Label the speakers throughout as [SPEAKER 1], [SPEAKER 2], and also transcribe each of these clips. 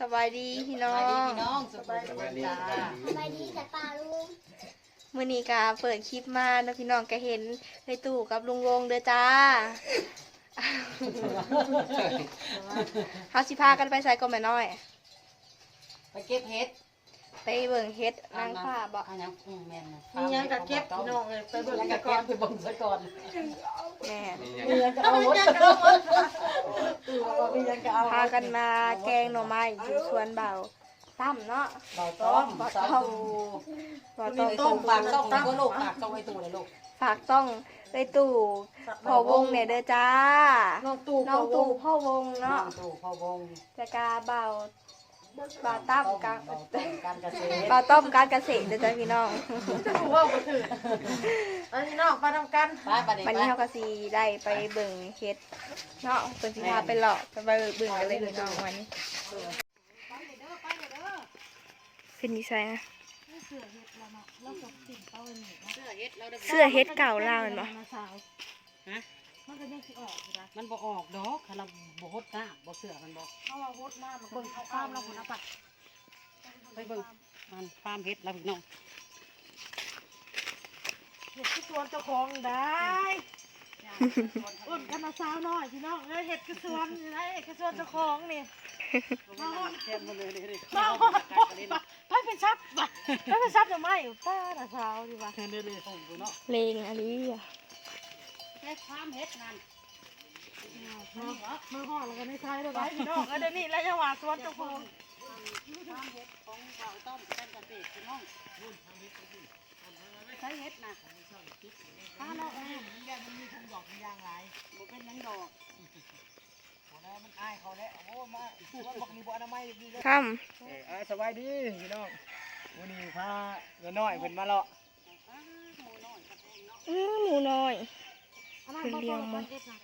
[SPEAKER 1] สบายดีพี่น้อ
[SPEAKER 2] สวัสดี
[SPEAKER 1] ง
[SPEAKER 2] พี่น้องสบายดีจ้า
[SPEAKER 3] สบายดีแต่ป้าลุง
[SPEAKER 1] มื้อนี้ก็เปิดคลิปมาแล้วพี่น้องก็เห็นในตู้กับลุงวงเด้อจ้าเฮาสิพากันไปใส่ก็แม่น้อย
[SPEAKER 2] ไปเก็บเห็ด
[SPEAKER 1] ไปเบิ่งเฮ็ดนางฟ้าบ่
[SPEAKER 2] อันยังอืมแม่นนะ
[SPEAKER 4] มีหยังกับเก็บพี่น้องเลยไป
[SPEAKER 2] ไป
[SPEAKER 4] เบิ่
[SPEAKER 2] เบิ่
[SPEAKER 4] ง
[SPEAKER 2] ง
[SPEAKER 4] กั
[SPEAKER 2] กั
[SPEAKER 4] บบก่
[SPEAKER 2] เก็
[SPEAKER 4] อบน
[SPEAKER 2] ไปเบิ่งซะก่อน
[SPEAKER 1] แม่
[SPEAKER 2] มีหยังก็เอาหมดตู้ว่ามีหยังก็เอา
[SPEAKER 1] พากันมาแกงหน่อไม้อยู่สวนเบาตั้มเนาะ
[SPEAKER 2] เบาต้อมสาวตู
[SPEAKER 1] บ่
[SPEAKER 2] มี
[SPEAKER 1] ต้อง
[SPEAKER 2] ต้มปากต้องก็ลูกปากต้องไว้ตู้เลยลูก
[SPEAKER 1] ฝากต้องในตู้พ่อวงเนี่ยเด้อจ้า
[SPEAKER 4] น้องตู่
[SPEAKER 1] น้องตู่พ่อวง
[SPEAKER 2] น้อ
[SPEAKER 1] เนาะ
[SPEAKER 2] งตู้พ่อวง
[SPEAKER 1] จะกาเบาเบาตั้มกา
[SPEAKER 2] เบาต้มการเกษตร
[SPEAKER 1] เบาต้มการเกษตรเด้อจ้าพี่น้อง
[SPEAKER 4] จะรู้ว่าบ่ถืออันนี้น้องไปทำกัน
[SPEAKER 2] ไปบัดนี้
[SPEAKER 1] วัน
[SPEAKER 2] ไป
[SPEAKER 1] นี้เฮาก็สิได้ไปเบิ่งเฮ็ดเนาะเพิ่นสิพาไปเลาะไปเบิ่งกันเลยพี่น้องวันนี้ขึ้นดีไซน์นะ
[SPEAKER 2] เสื้อเฮ็ดเราได้
[SPEAKER 1] เสื้อเฮ็ดเก่าลาวแม่นบ่
[SPEAKER 2] ฮะ
[SPEAKER 4] มันก็ยังสิออกอยู่นะ
[SPEAKER 2] มันบ่ออกดอกคันเราบ่ฮดน้ำบ่เสื้อมันบ่
[SPEAKER 4] เพราะว่าโคตรหน้ามันเบิ่งเอาข้ามแล้วคนเอาไป
[SPEAKER 2] ไปเบิ่งมันฟาร์มเฮ็ดเราพี่น้อง
[SPEAKER 4] เห็ดที่สวนเจ้าของได้อุ่นกันมาสาวน้อยพี่น้องเอ้ยเห็ดคือสวนนี่นะเห็ดคือสวนเจ้าของนี่
[SPEAKER 2] มาฮอดแค่มาเลยนี่
[SPEAKER 4] มาฮอดไปเป็นซับไปไปเป็นซับจะไม่ป้าน่ะสาวดีว่ะ
[SPEAKER 2] เด้อๆส่งกูเนาะ
[SPEAKER 1] เลงอันนี้อะ
[SPEAKER 2] เฮ็ดฟาร์มเฮ็ดนั่น
[SPEAKER 4] มือห่อแล้วก็ไม่ใช่เลยไปพี่น้องเออเดี๋ยวนี้แล้วจะว่าสวนเจ้าของ
[SPEAKER 2] ฟาร์มเฮ็ดของเบาต้อมกันเกษตรพี่น้องใช้เฮ็ดนะถ้าเราเองมันแยมันมีทงดอกมียางหลายบ่เป็นหยังดอก
[SPEAKER 5] มันอายเขาแล้วโอ้มาว่าบอกนี่บ่อนามัยดีเลย
[SPEAKER 1] ค่ำ
[SPEAKER 5] เอออ่าสบายดีพี่น้องวันนี้พาเงินน้อยเพิ่นมาเลาะ
[SPEAKER 1] อื้อหมูน้อย
[SPEAKER 4] อันนั้นเขาโตละพันเอ็ดนะ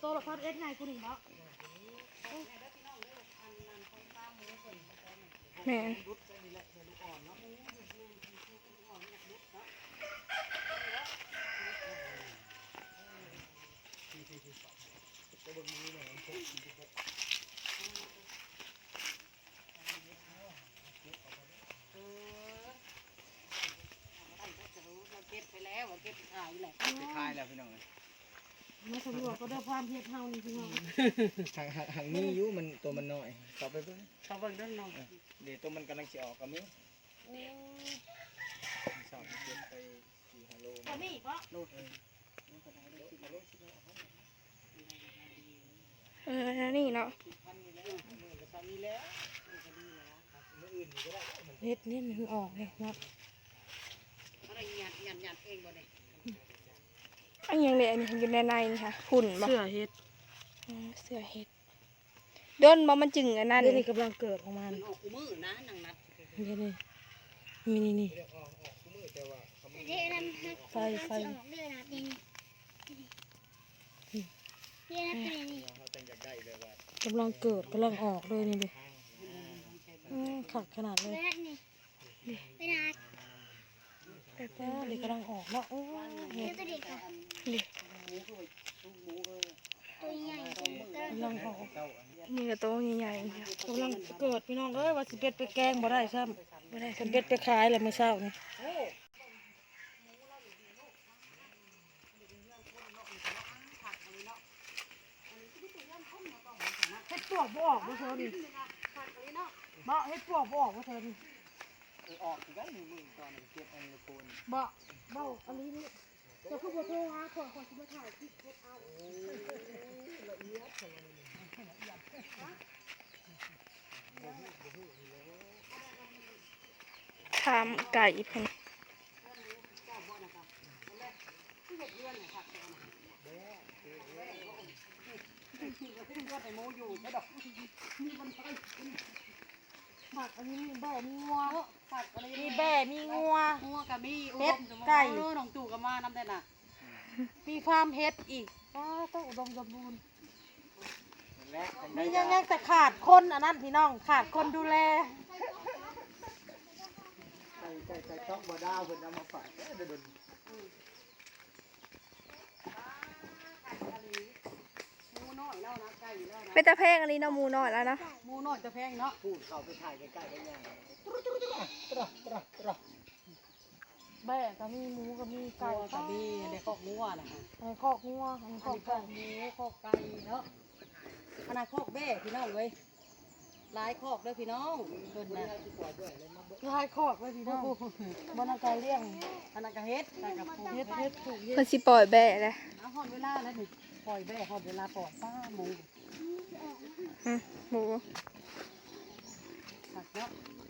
[SPEAKER 4] โตละพันเอ็ดไงคุณหนิงเนาะ
[SPEAKER 1] แม่น
[SPEAKER 2] เราเก็บไปแล้วเราเก็บไป ขายแหละ
[SPEAKER 5] ไปขายแล้วพี่น้องเอ้ย
[SPEAKER 4] มาสำรวจก็ได้ความเพียรเท่านี้พี่น้อง
[SPEAKER 5] หางหางหางนี้อยู่มันตัวมันน้อยเข้าไปเบิ่ง
[SPEAKER 2] เขาเบิ่งเด้อน้อง
[SPEAKER 5] เออเดี๋ยวตัวมันกำลังสิออกก็มีสอบเก็บไปสี่ฮัลโหล
[SPEAKER 4] ตัวนี้ก็
[SPEAKER 1] เออแล้วนี่เนาะ
[SPEAKER 4] เฮ็ดนี่มันออกเลยเนาะ
[SPEAKER 2] เขาได้หยัดหยัดหยัดเองบ่ได้
[SPEAKER 1] อันยังเลยอันนี้อยู่ในในนี่ค่ะหุ่นบ่
[SPEAKER 4] เสื้อเฮ็ด
[SPEAKER 1] อืมเสื้อเฮ็ดเดินบ่มันจึงอันนั้น
[SPEAKER 4] เดี๋ยวนี้กำลังเกิดของมัน
[SPEAKER 2] มันออกกูมือนะนางนัด
[SPEAKER 4] เดี๋ยวนี้มีนี่นี่
[SPEAKER 3] เทน้ำ
[SPEAKER 4] ไฟไฟ
[SPEAKER 3] ออกเดือนะนี่นี่นะเป็นนี่
[SPEAKER 5] เขาจังอยากได้แบบว่ากำ
[SPEAKER 4] ลังเกิดกำลังออกเลยนี่ดิอืมขัดขนาดเลย
[SPEAKER 3] เป็นนี่ เป็นอะไร
[SPEAKER 4] แต่เลยกำลังออกเนาะโอ้ย
[SPEAKER 3] เป็นตัวเด็กอะตัวใหญ่ตัวเล็ก
[SPEAKER 4] กำลังออก
[SPEAKER 1] นี่ก็โตใหญ่ๆค่ะ
[SPEAKER 4] กำลังเกิดพี่น้องเอ้ยว่าสิเป็ดไปแกงบ่ได้ซ้ำบ่ได้คนเป็ดไปขายเลยเมื่อเช้านี่เฮ็ดปวกบ่ออกบ่เธอนี่บ่เฮ็ดปวกบ่ออกบ่เธอนี่
[SPEAKER 5] เออออกสิได้หนึ่งหมื่นตอนเก็บอันนี้โคน
[SPEAKER 4] บ่บ่อันนี้นี่จะคือบ่โทรหาคนคนสิมาถ่ายคลิปเฮ็ดเอา
[SPEAKER 1] ถามไก่เพิ่น
[SPEAKER 4] หมักอันนี้มีแบ่มัว
[SPEAKER 2] ผักอะไร
[SPEAKER 4] มีแบ่มีงัว
[SPEAKER 2] งัวกับมี
[SPEAKER 4] เฮ็ดไก่
[SPEAKER 2] เออน้องตู่ก็มานำได้น่ะ
[SPEAKER 4] มีฟาร์มเฮ็ดอีกว้าต้องอุดมสมบูรณ์
[SPEAKER 5] และจัง
[SPEAKER 4] มี
[SPEAKER 5] ได้
[SPEAKER 4] ยังยังแต่ขาดคนอันนั้นพี่น้องขาดคนดูแล
[SPEAKER 5] ไก่ไก่ไก่ต้องบ่ดาวเพิ่นเอามาฝากเด้อเดี๋ยว
[SPEAKER 2] หมูน้อยแล้วนะไก่แล้วนะ
[SPEAKER 1] ไปเป็นตะแพงอะไรเนาะหมูน้อยแล้วเนาะ
[SPEAKER 2] หมูน้อยจะแพงเนาะ
[SPEAKER 5] พูดเข้าไปถ่ายใกล้ๆกันยัง ตระตระตระ
[SPEAKER 4] แบ่ก็มีหมูก็มี
[SPEAKER 2] ไก่
[SPEAKER 4] ไก่
[SPEAKER 2] กับมีในคอกงัวนะฮะ
[SPEAKER 4] ไก่คอกงัวอันนี้ค
[SPEAKER 2] อั
[SPEAKER 4] อนก
[SPEAKER 2] นี้ค
[SPEAKER 4] ไก่
[SPEAKER 2] อกหมูคอกไก่เนาะขนาดคอกแบ่พี่น้องเลยหลายคอกเด้อพี่น้องเพิ่นน่ะ
[SPEAKER 4] ลายคอกไว้พี่น้องบนอากาศเลี้ยง
[SPEAKER 2] ขนาดกระเฮ็ดขนาดกระปู
[SPEAKER 4] เฮ็ดเฮ็ดถูกเฮ็ด
[SPEAKER 1] เพิ่นสิปล่อยแบ่เลย
[SPEAKER 2] เอาฮอดเวลาแล้วนี่ปล่อยแบ่ฮอดเวลาปล่อยป้าหมู
[SPEAKER 1] อืมหมู
[SPEAKER 2] ผักเนาะ
[SPEAKER 1] อืม
[SPEAKER 5] เอาพี่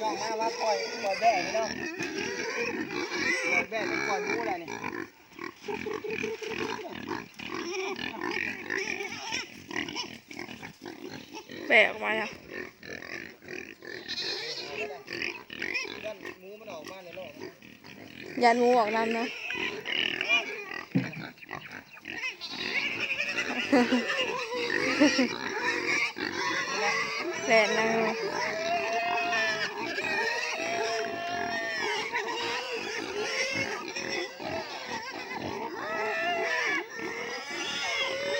[SPEAKER 5] น้องมามาปล่อยปล่อยแบ่พี่น้องปล่อยแบ่เป็นปล่อยหมูแหละนี่
[SPEAKER 1] แบกออกมาแล้ว
[SPEAKER 5] ด้านหมูมันออกมาในโลก
[SPEAKER 1] ยันหมูออกนำนะ แหลนนาง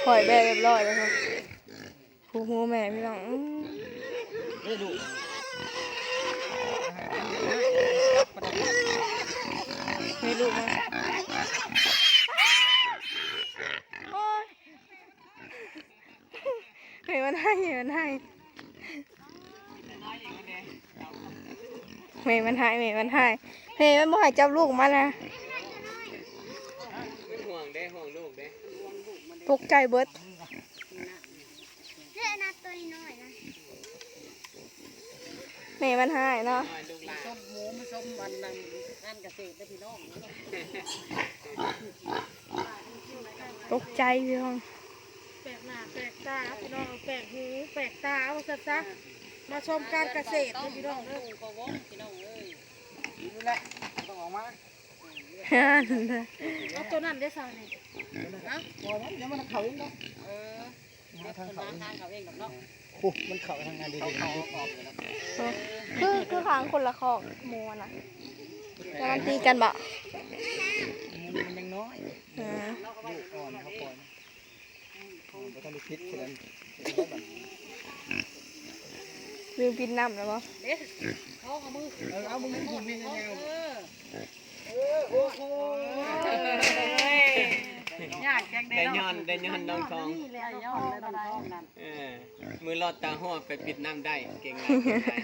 [SPEAKER 1] ปล่อยแบกเรียบร้อยแล้วครับผูกหูแม่พี่น้องอื้อ
[SPEAKER 5] นี่ดู
[SPEAKER 1] ไม่รู้มั้งโอ๊ย เฮ้ยมันให้เฮ้ยมันให้เมย์มันให้เมย์มันให้เมย์มันบ่ให้จับลูกมันนะ
[SPEAKER 5] เป็นห่วงเด้ห่วงลูกเด้
[SPEAKER 1] ตกใจเบิด
[SPEAKER 3] เรื่องนัดตัวน้อยนะ
[SPEAKER 1] เมย์มันให้เนาะ
[SPEAKER 5] ลูกหลาน
[SPEAKER 2] ส้มหมูมันส้มมันนั่นงานเกษตรเด้อพี่น้อง
[SPEAKER 1] ตกใจพี่น้อง
[SPEAKER 4] แปลกหน้าแปลกตาพี่น้องแปลกหูแปลกตาว่าซะซะมาชมการเกษตร
[SPEAKER 2] ต้
[SPEAKER 4] เด้
[SPEAKER 2] อ
[SPEAKER 4] องพี่น้อง
[SPEAKER 2] ลู
[SPEAKER 4] เด้อก
[SPEAKER 2] ก็วงพี่น้องเอ้ย
[SPEAKER 5] นี่แหละต้องออกมา
[SPEAKER 4] เอาตัวนั้นได้ซะนี่
[SPEAKER 2] นะ
[SPEAKER 5] พอแล้วเดี๋ยวมันเข้าเองเนาะ
[SPEAKER 2] เออเด็กคนมาทางเขาเองกับเนาะ
[SPEAKER 5] โอ้มันเข้าทางงานดีๆเข้าออกเลยนะ
[SPEAKER 1] คือคือค้างคนละคอกหมูอะนะแล้วมันตีกันบ่
[SPEAKER 5] มันยังน้อย
[SPEAKER 1] อ่า
[SPEAKER 5] ลูกอ่อนเขาปล่อย มันต้องมีพิษแค่นั้น
[SPEAKER 1] ลืมกินน้ำแล้วบ่
[SPEAKER 2] เด็กเขาเอามือ
[SPEAKER 5] เออเอามึงกินไม่ยังไง
[SPEAKER 2] เออ
[SPEAKER 5] โอ้โห
[SPEAKER 2] ยากแกง
[SPEAKER 6] ได้ย้อนได้ย้อนน้องทอง
[SPEAKER 2] นี่แหละย้อนน้องทอง
[SPEAKER 6] มือลอดตาหัวไปปิดน้ำได้เก่งหลยเก่งหลาย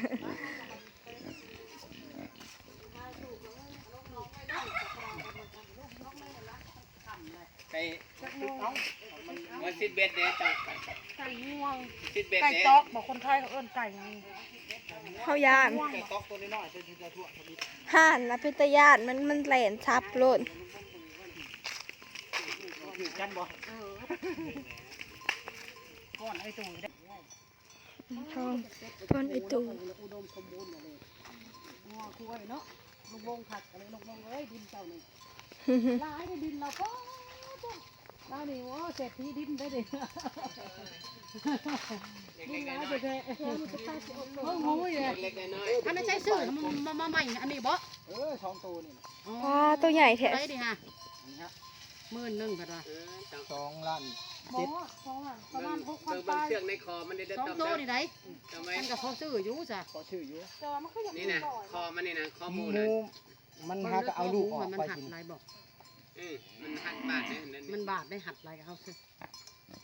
[SPEAKER 6] ไป มาซิดเบ็ดเนี่ยจ้ะ
[SPEAKER 4] ไก่ง่วง
[SPEAKER 6] ซิดเบ็ด
[SPEAKER 4] ไก่
[SPEAKER 6] เนี่ย
[SPEAKER 4] ต๊อกบอกคนไทยเขาเอิ้นไก่หยัง
[SPEAKER 1] เข้าย่าน
[SPEAKER 5] แกต๊อกตัวน้อยๆตัวที่จะทั่วทวี
[SPEAKER 1] ห่านนะพิตยานมันมันแหลนทับโลด
[SPEAKER 5] ถือกันบ่
[SPEAKER 2] ก้อนไอ้ตู่ได้
[SPEAKER 1] ทองต้นไอตู
[SPEAKER 2] อุดมสมบูรณ์เลยงัวคุยเนาะลูกวงผักอะไรลูกวงเอ้ยดินเจ้านี่ลายในดินเราก็ เรานี่โอ้เศรษฐีดินได้ดิดินแล้วเด็กๆเฮ้ยมันจะตายสิเฮ้ยงูเลย
[SPEAKER 6] เล็กๆน้อย
[SPEAKER 2] อันนั้นใช้ซื้อมันมามาใหม่อันนี้บ่
[SPEAKER 5] เออสองตัวนี่
[SPEAKER 1] ว้าตัวใหญ่แท้
[SPEAKER 2] ได้ดิฮะหมื่นหนึ่งพันว่า
[SPEAKER 6] ๆเออต้อง
[SPEAKER 5] สองล้าน
[SPEAKER 4] หมอสองอะประมาณหกพัน
[SPEAKER 6] เบิ่ง
[SPEAKER 4] ป
[SPEAKER 6] เบิ่ง
[SPEAKER 4] ลาย
[SPEAKER 6] เชือกในคอมันได้ได้
[SPEAKER 2] สอง
[SPEAKER 6] ตอม
[SPEAKER 2] ตัว
[SPEAKER 6] ได้
[SPEAKER 2] นี่ได้
[SPEAKER 6] ทำไม
[SPEAKER 2] มันก็เขาซื้ออยู่จ้ะ
[SPEAKER 5] ขอชื่ออยู่
[SPEAKER 4] แต่ว่ามันก็ยัง
[SPEAKER 6] นี่นะคอมันนี่นะข้อ
[SPEAKER 5] ห
[SPEAKER 6] มู
[SPEAKER 5] มู
[SPEAKER 6] ลนะ
[SPEAKER 5] มันหาก็เอาลูกออก
[SPEAKER 2] มัน
[SPEAKER 5] ไป
[SPEAKER 2] หัด
[SPEAKER 5] กิน
[SPEAKER 2] ลายบอก
[SPEAKER 6] เออมันหัดบาดเนี่ยนั่น
[SPEAKER 2] มันบาดได้หัดลายกับเขาซื้อ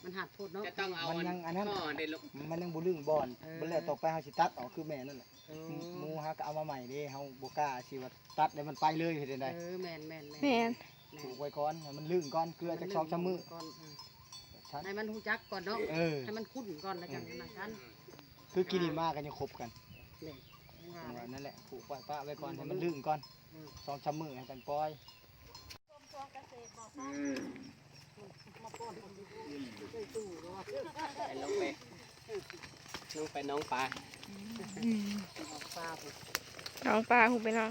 [SPEAKER 2] มันหัดพูดเนาะ
[SPEAKER 6] จะต้องเอาอันข้อได้ลง
[SPEAKER 5] มันยังบ่ลึงบอนมันแล้วต่อไปเฮาสิตัดออกคือแม่นั่นแหละ
[SPEAKER 2] เอ
[SPEAKER 5] หมูฮะก็เอามาใหม่เด้เฮาบ่กล้าสิว่าตัดแล้วมันไปเลยเฮ็ดจังได๋
[SPEAKER 2] อแมนแมนแมน
[SPEAKER 1] แม่น
[SPEAKER 5] ปลูกไว้ก่อนให้มันลึงก่อนเกลือจักสองสามมื้อ
[SPEAKER 2] ก่อน
[SPEAKER 5] ชัด
[SPEAKER 2] ให้มันหูจักก่อนเนาะ
[SPEAKER 5] เออ
[SPEAKER 2] ให้มันคุ้นก่อนแล้วจังนั้นกัน
[SPEAKER 5] คือกินนี่มากันยังครบกัน
[SPEAKER 2] นี่
[SPEAKER 5] ว่า นั่นแหละปลูกไว้ป้าไว้ก่อนให้มันลึงก่อนสองสามมื้อให้กันปล่อย
[SPEAKER 6] ไปลงไปลงไปน้องปลา
[SPEAKER 2] ป้า
[SPEAKER 1] น้องปลาหูไปน้อง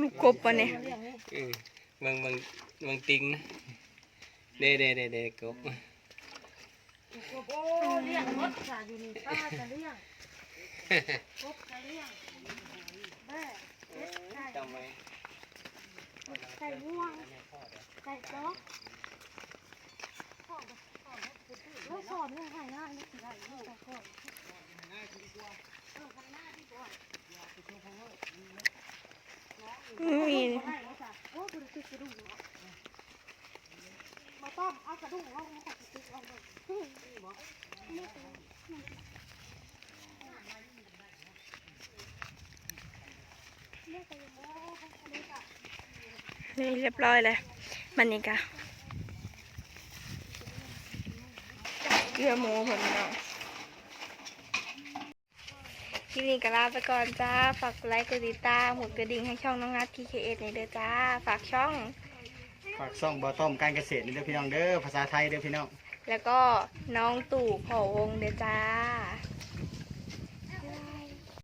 [SPEAKER 2] ลูกก
[SPEAKER 6] บ
[SPEAKER 2] ปะเนี่ยเออมึ
[SPEAKER 5] งมึ
[SPEAKER 2] งมึง
[SPEAKER 6] ติงนะเด้เด้เด้เด้กบกบ
[SPEAKER 4] โอ้เลี้ยงมดค่ะอยู่นี่ป้าจะเลี้ยงกบจะเลี้ยงแม่เล็ดไก่
[SPEAKER 6] ไก่
[SPEAKER 3] ง่วงไก่จ๊อก
[SPEAKER 4] เราสอนเรื่องไก่ง่ายนะไก่ง่ายแต่ก่อนเออไก่ง่ายดีกว่า
[SPEAKER 1] นี่เรียบร้อยเลยมันนี่กะเกลือหมูผมเนาะคลิปนี่ก็ลาไปก่อนจ้า ฝากไลค์กดติดตามหมดกระดิ่งให้ช่องน้องงัด TKS ในเด้อจ้า ฝากช่อง
[SPEAKER 5] ฝากส่งบ่อต้มการเกษตรนี่เด้อพี่น้องเด้อภาษาไทยเด้อพี่น้อง
[SPEAKER 1] แล้วก็น้องตู่ผอวงเด้อจ้า